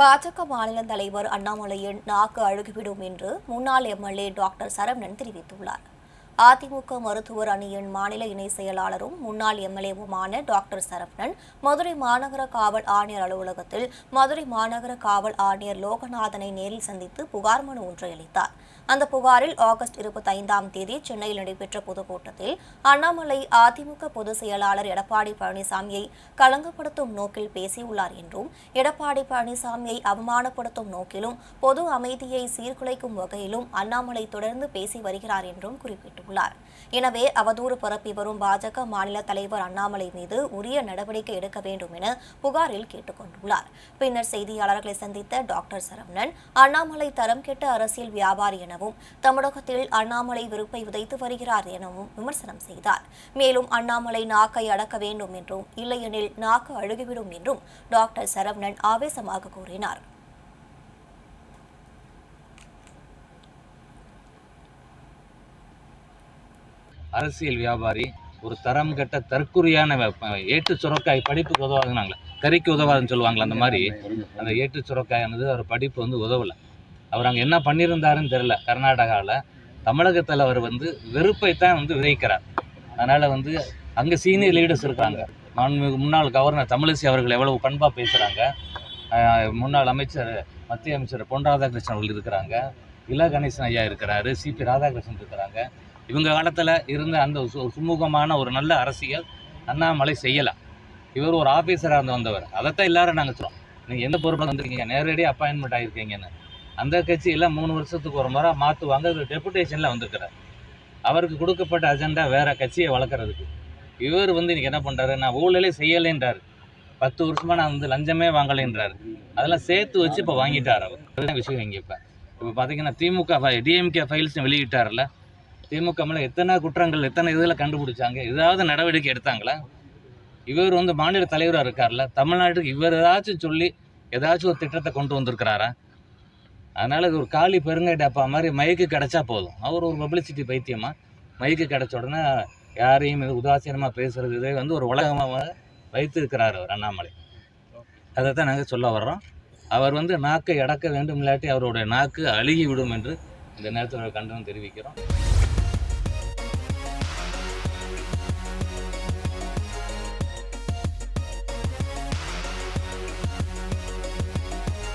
பாஜக மாநில தலைவர் அண்ணாமலையின் நாக்கு அழுகிவிடும் என்று முன்னாள் எம்எல்ஏ டாக்டர் சரவணன் தெரிவித்துள்ளார். அதிமுக மருத்துவர் அணியின் மாநில இணை செயலாளரும் முன்னாள் எம்எல்ஏவுமான டாக்டர் சரவணன் மதுரை மாநகர காவல் ஆணையர் அலுவலகத்தில் மதுரை மாநகர காவல் ஆணையர் லோகநாதனை நேரில் சந்தித்து புகார் மனு ஒன்றை அளித்தார். அந்த புகாரில் ஆகஸ்ட் இருபத்தி ஐந்தாம் தேதி சென்னையில் நடைபெற்ற பொதுக்கூட்டத்தில் அண்ணாமலை அதிமுக பொதுச் செயலாளர் எடப்பாடி பழனிசாமியை களங்கப்படுத்தும் நோக்கில் பேசியுள்ளார் என்றும் எடப்பாடி பழனிசாமியை அவமானப்படுத்தும் நோக்கிலும் பொது அமைதியை சீர்குலைக்கும் வகையிலும் அண்ணாமலை தொடர்ந்து பேசி வருகிறார் என்றும் குறிப்பிட்டுள்ளார். எனவே அவதூறு பரப்பி வரும் பாஜக மாநில தலைவர் அண்ணாமலை மீது உரிய நடவடிக்கை எடுக்க வேண்டும் என புகாரில் கேட்டுக்கொண்டுள்ளார் பின்னர் செய்தியாளர்களை சந்தித்த டாக்டர் சரவணன் அண்ணாமலை தரம் கெட்ட அரசியல் வியாபாரி எனவும் தமிழகத்தில் அண்ணாமலை விருப்பை விதைத்து வருகிறார் எனவும் விமர்சனம் செய்தார். மேலும் அண்ணாமலை நாக்கை அடக்க வேண்டும் என்றும் இல்லையெனில் நாக்கு அழுகிவிடும் என்றும் டாக்டர் சரவணன் ஆவேசமாக கூறினார். அரசியல் வியாபாரி ஒரு தரம் கட்ட தற்குறியான ஏட்டு சுரக்காய் படிப்புக்கு உதவாதுனாங்களே கறிக்கு உதவாதுன்னு சொல்லுவாங்களே அந்த மாதிரி. அந்த ஏட்டு சுரக்காயானது அவர் படிப்பு வந்து உதவலை. அவர் அங்கே என்ன பண்ணியிருந்தாருன்னு தெரில கர்நாடகாவில் தமிழகத்தில் அவர் வந்து வெறுப்பை தான் வந்து விதைக்கிறார். அதனால் வந்து அங்கே சீனியர் லீடர்ஸ் இருக்காங்க. மாண்புமிகு முன்னாள் கவர்னர் தமிழிசை அவர்கள் எவ்வளவு பண்பாக பேசுகிறாங்க முன்னாள் அமைச்சர் மத்திய அமைச்சர் பொன் ராதாகிருஷ்ணன் அவர்கள் இருக்கிறாங்க. இலா கணேசன் ஐயா இருக்கிறாரு. சிபி ராதாகிருஷ்ணன் இருக்கிறாங்க. இவங்க காலத்தில் இருந்த அந்த சு சுமூகமான ஒரு நல்ல அரசியல் அண்ணாமலை செய்யலாம் இவர் ஒரு ஆஃபீஸராக இருந்து வந்தவர். அதைத்தான் எல்லாரும் நாங்கள் சொல்கிறோம் நீங்கள் எந்த பொறுப்பில் வந்திருக்கீங்க? நேரடியாக அப்பாயின்மெண்ட் ஆகிருக்கீங்கன்னு அந்த கட்சியில் மூணு வருஷத்துக்கு ஒரு முறை மாற்றுவாங்க இவர் டெபுடேஷனில் வந்திருக்கிறார். அவருக்கு கொடுக்கப்பட்ட அஜெண்டா வேறு கட்சியை வளர்க்குறதுக்கு. இவர் வந்து இன்றைக்கி என்ன பண்ணுறாரு நான் ஊழலே செய்யலைன்றார். பத்து வருஷமாக நான் வந்து லஞ்சமே வாங்கலைன்றார். அதெல்லாம் சேர்த்து வச்சு இப்போ வாங்கிட்டார் அவர். அதுதான் விஷயம் இங்கே இப்போ. இப்போ பார்த்தீங்கன்னா திமுக டிஎம்கே ஃபைல்ஸ் வெளியிட்டார்ல திமுக மேலே எத்தனை குற்றங்கள் எத்தனை இதில் கண்டுபிடிச்சாங்க ஏதாவது நடவடிக்கை எடுத்தாங்களா? இவர் வந்து மாநில தலைவராக இருக்கார்ல தமிழ்நாட்டுக்கு இவர் ஏதாச்சும் சொல்லி ஏதாச்சும் ஒரு திட்டத்தை கொண்டு வந்திருக்கிறாரா? அதனால் இது ஒரு காலி பெருங்கை டப்பா மாதிரி மைக்கு கிடைச்சா போதும். அவர் ஒரு பப்ளிசிட்டி பைத்தியமாக மைக்கு கிடைச்ச உடனே யாரையும் இது உதாசீனமாக பேசுகிறது இதை வந்து ஒரு உலகமாக வைத்திருக்கிறார் அவர் அண்ணாமலை. அதை தான் நாங்கள் சொல்ல வர்றோம். அவர் வந்து நாக்கை அடக்க வேண்டும் இல்லாட்டி அவருடைய நாக்கு அழுகி விடும் என்று இந்த நேரத்தில் கண்டனம் தெரிவிக்கிறோம்.